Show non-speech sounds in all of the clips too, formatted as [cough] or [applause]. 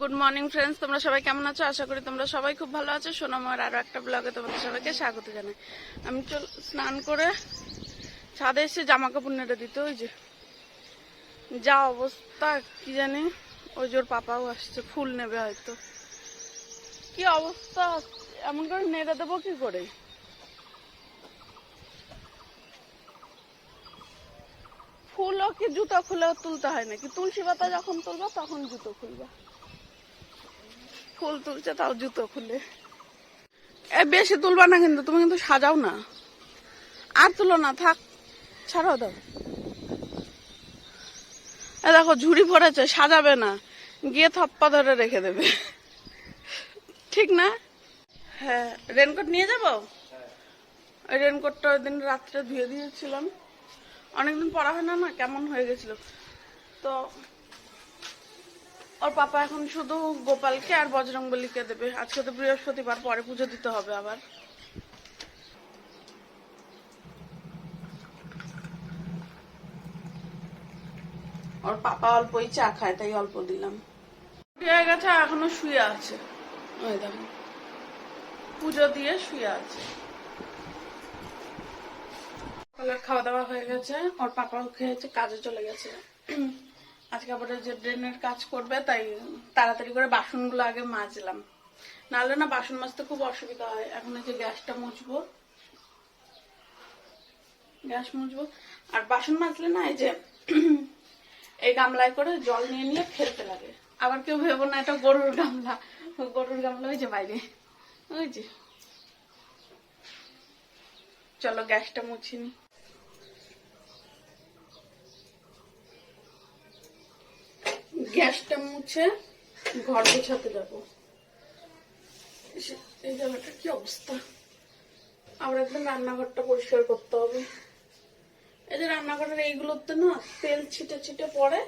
Good morning friends তোমরা সবাই কেমন আছো? আশা করি তোমরা সবাই খুব ভালো আছো। সোনামার আরও একটা ব্লগে তোমাদের সবাইকে স্বাগত জানাই। আমি চল, স্নান করে ছাদে এসে জামা কাপড় নেড়ে দিতে, ওই যে যা অবস্থা, কি জানি? ওই জোর পাপাও আসছে, ফুল নেবে হয়তো। কি অবস্থা? এমন করে নেড়ে দেবো কি করে? ফুলও কি জুতো খুলে তুলতে হয় নাকি? তুলসী পাতা যখন তুলবা, তখন জুতো খুলবা। ফুল তুলছে, তাও জুতো খুলে। এ, বেশি তুলবা না কিন্তু, তুমি কিন্তু সাজাও না। আর তুলো না, থাক, ছাড়াও দাও। এ, দেখো, ঝুড়ি পড়েছে, সাজাবে না। গিয়ে থপ্পা ধরে রেখে দেবে। ঠিক না? হ্যাঁ রেনকোট নিয়ে যাব? ওই রেনকোটটা ওই দিন রাত্রে ধুয়ে দিয়েছিলাম। অনেকদিন পড়া হয় না না, কেমন হয়ে গেছিল। তো ওর পাপা এখন শুধু গোপালকে আর বজরংবলীকে দেবে। আজকে তো বৃহস্পতিবার, পরে পুজো দিতে হবে আবার। ওর পাপা অল্পই চা খায়, তাই অল্প দিলাম। হয়ে গেছে, এখনও শুয়ে আছে। ওই পুজো দিয়ে শুয়ে আছে। খাওয়া দাওয়া হয়ে গেছে, ওর পাপাও খেয়েছে কাজে চলে গেছে। আজকে আবার যে ড্রেনের কাজ করবে, তাই তাড়াতাড়ি করে বাসনগুলো আগে মাজলাম। নাহলে না বাসন মাজতে খুব অসুবিধা হয়। এখন যে গ্যাসটা মুছবো। গ্যাস মুছবো। আর বাসন মাজলে না এই যে [clears throat] এই গামলায় করে জল নিয়ে নিয়ে ফেলতে লাগে। আবার কেউ ভেবো না, এটা গরুর গামলা। গরুর গামলা, ওই যে বাইরে। ওই যে। চলো গ্যাসটা মুছিনি গ্যাসটা মুছে ঘর গোছাতে যাব। এই জায়গাটা কি অবস্থা? আবার একদম রান্নাঘরটা পরিষ্কার করতে হবে। এই যে রান্নাঘরের এইগুলোতে না তেল ছিটে ছিটে পড়ে।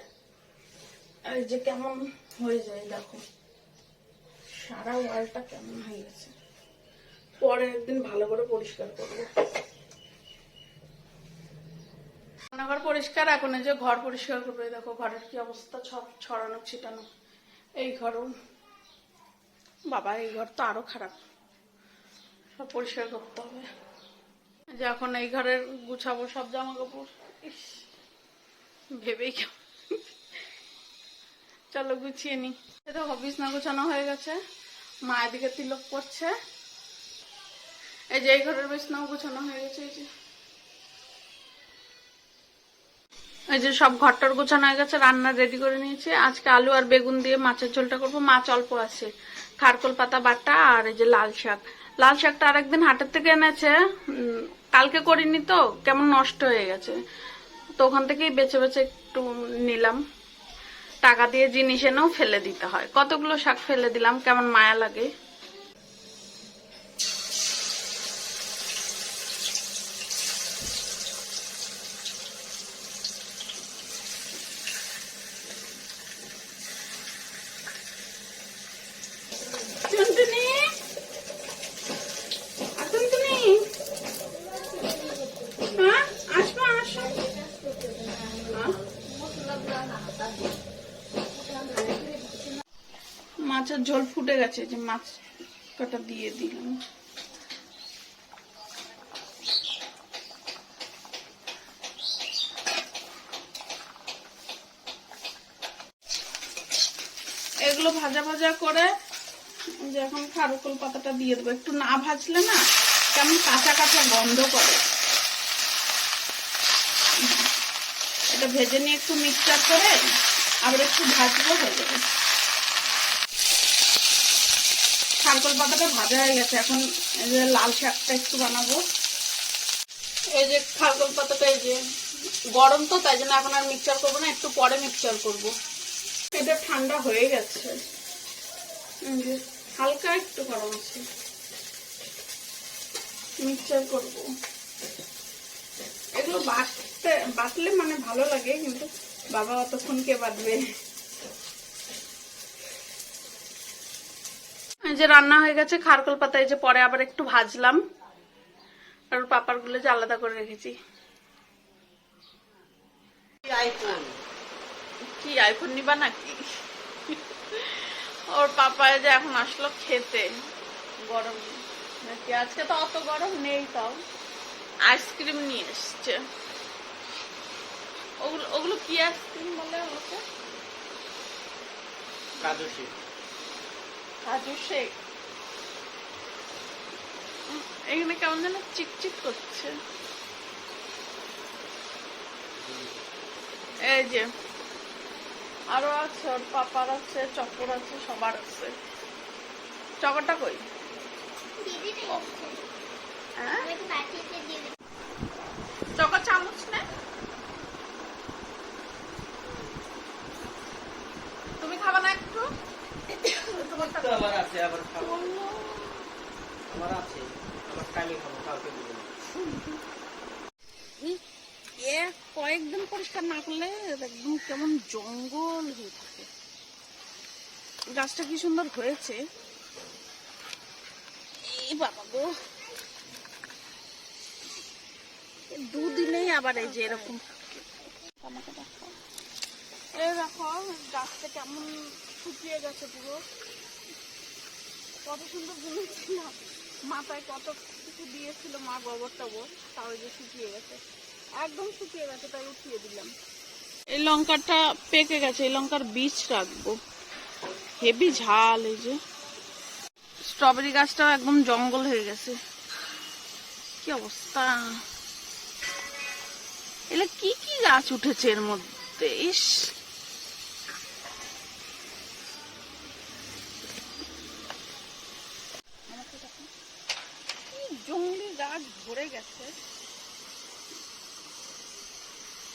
আর যে কেমন হয়ে যায়, দেখো। সারা ওয়ালটা কেমন হয়ে গেছে। পরে একদিন ভালো করে পরিষ্কার করব। রান্নাঘর পরিষ্কার, এখন যে ঘর পরিষ্কার করবে দেখো ঘরের কি অবস্থা ছড়ানো, ছিটানো, এই ঘরও বাবা, এই ঘর তো আরও খারাপ। সব পরিষ্কার করতে হবে। যে এখন এই ঘরের গুছাবো সব জামা কাপড় ভেবেই কেমন চলো গুছিয়ে নি। এটা হবিস না গুছানো হয়ে গেছে। মা এদিকে তিলক করছে। এই যে এই ঘরের বিছনাও গুছানো হয়ে গেছে, এই যে। এই যে সব ঘরটার গোছানো হয়ে গেছে, রান্না রেডি করে নিয়েছি। আজকে আলু আর বেগুন দিয়ে মাছের ঝোলটা করব। মাছ অল্প আছে। খারকোল, পাতা, বাটা আর এই যে লাল শাক। লাল শাকটা আরেকদিন হাটের থেকে এনেছে। কালকে করিনি তো, কেমন নষ্ট হয়ে গেছে। তো ওখান থেকেই বেছে বেছে একটু নিলাম। টাকা দিয়ে জিনিস এনেও ফেলে দিতে হয়। কতগুলো শাক ফেলে দিলাম, কেমন মায়া লাগে টুনটুনি আর টুনটুনি হ্যাঁ আসব আসো হ্যাঁ? মাছের ঝোল ফুটে গেছে, যে মাছ কটা দিয়ে দিলাম। এগুলো ভাজা ভাজা করে যে এখন খারুকুল পাতাটা দিয়ে দেবো। একটু না ভাজলে না কেমন কাঁচা কাঁচা গন্ধ করে। এটা ভেজে নিয়ে একটু মিক্সচার করে আবার একটু ভাজবো হয়ে যাবে। খারকোল পাতাটা ভাজা হয়ে গেছে। এখন যে লাল শাকটা একটু বানাবো। এই যে খারকোল পাতাটা এই যে গরম তো, তাই জন্য এখন আর মিক্সচার করব না, একটু পরে মিক্সচার করব। এটা ঠান্ডা হয়ে গেছে। হালকা একটু গরম আছে। মিক্সচার করব। এগুলো বাটতে বাটলে মানে ভালো লাগে, কিন্তু বাবা অতক্ষণ কে বাটবে? যে রান্না হয়ে গেছে খারকল পাতা এই যে পরে আবার একটু ভাজলাম। আর ওর পাপারগুলো যে আলাদা করে রেখেছি। আইফোন কি আইফোন নিবা নাকি? ওর পাপা যে এখন আসলো খেতে গরম। নাকি আজকে তো অত গরম নেই তাও। আইসক্রিম নিয়ে এসছে। ওগুলো ওগুলো কি আইসক্রিম বলে ওগুলোকে কাজু শেক শেখ এখানে কেমন যেন চিকচিক করছে। এই যে আরও আছে ওর পাপার আছে চকর আছে সবার আছে। চকরটা কই? হ্যাঁ চকর চামচ নে তুমি খাবা না একটু তোমারটা তো আবার আছে আবার খাব আমার আছে আবার কালকে খাব কালকে দেবো না। এ কয়েকদিন পরিষ্কার না করলে একদম কেমন জঙ্গল হয়ে থাকে। গাছটা কি সুন্দর হয়েছে? এই বাবা গো। দুদিনেই আবার এই যে এরকম আমাকে দেখো। এই দেখো, গাছটা কেমন শুকিয়ে গেছে পুরো। কত সুন্দর বুনেছিলাম মাথায় কত কিছু দিয়েছিল মা গোবর টবর তাও যে শুকিয়ে গেছে। একদম শুকিয়ে গেছে তাই উঠিয়ে দিলাম। এই লঙ্কাটা পেকে গেছে এই লঙ্কার বীজ রাখব। হেভি ঝাল এই যে। স্ট্রবেরি গাছটা একদম জঙ্গল হয়ে গেছে। কি অবস্থা? এগুলো কি কি গাছ উঠেছে এর মধ্যে? ইস। জঙ্গলি গাছ ভরে গাছ?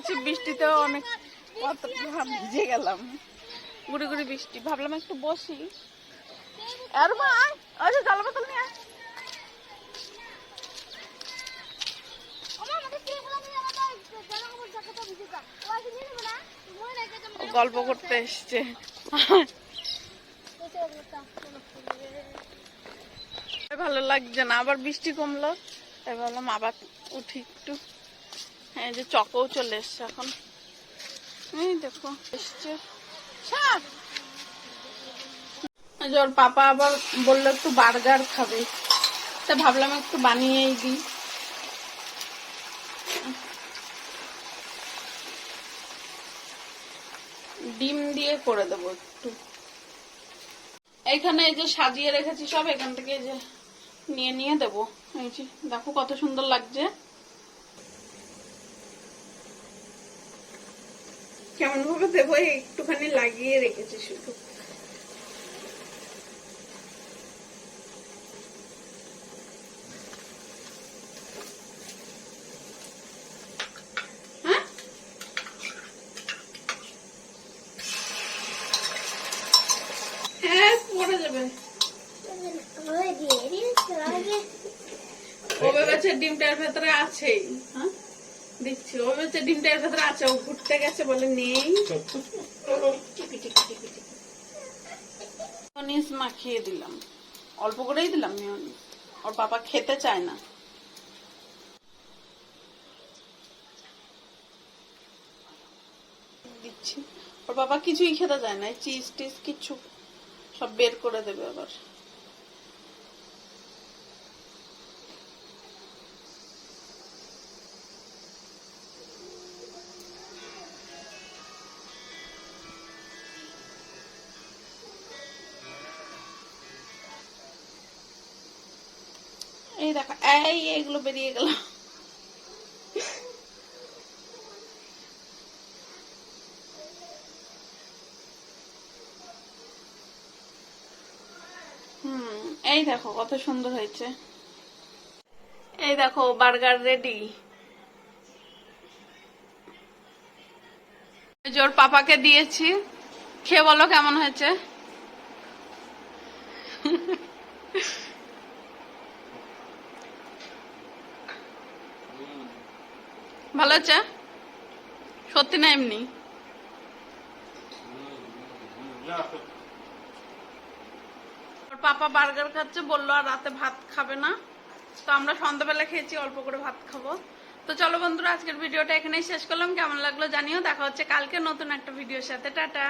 আছি বৃষ্টিতে অনেক কত ভিজে গেলাম। গুড়ি গুড়ি বৃষ্টি। ভাবলাম একটু বসি। আর মা জল বোতল নিয়ে গল্প করতে এসছে। ভালো লাগছে না, আবার বৃষ্টি কমলো। তাই ভাবলাম আবার উঠি একটু। এই যে চকও চলে এসছে এখন। এই দেখো, এসছে। ওর পাপা আবার একটু বার্গার খাবে। তা ভাবলাম একটু বানিয়েই দিই। ডিম দিয়ে করে দেবো একটু। এখানে এই যে সাজিয়ে রেখেছি সব, এখান থেকে যে নিয়ে নিয়ে দেবো। এই যে দেখো কত সুন্দর লাগছে। কেমন ভাবে দেবো একটুখানি লাগিয়ে রেখেছি শুধু। হ্যাঁ? হ্যাঁ পড়ে যাবে। ও ভেবেছে ডিমটার ভেতরে আছেই হ্যাঁ? ও ভেবেছে ডিমটার ভেতরে আছে, ও ঘুরতে গেছে বলে নেই। মাখিয়ে দিলাম। অল্প করেই দিলাম ওর বাবা খেতে চায় না। দিচ্ছি। ওর বাবা কিছুই খেতে চায় না চিজ টিজ কিছু সব বের করে দেবে আবার। এই দেখো, এই এইগুলো বেরিয়ে গেল। হুম, এই দেখো, কত সুন্দর হয়েছে। এই দেখো, বার্গার রেডি। জোর পাপাকে দিয়েছি, খেয়ে বলো কেমন হয়েছে? ভালো আছে? সত্যি না এমনি? পাপা বার্গার খাচ্ছে, বলল আর রাতে ভাত খাবে না। তো আমরা সন্ধ্যাবেলা খেয়েছি, অল্প করে ভাত খাব। তো চলো বন্ধুরা, আজকের ভিডিওটা এখানেই শেষ করলাম। কেমন লাগল জানিও। দেখা হচ্ছে কালকে নতুন একটা ভিডিওর সাথে। টাটা!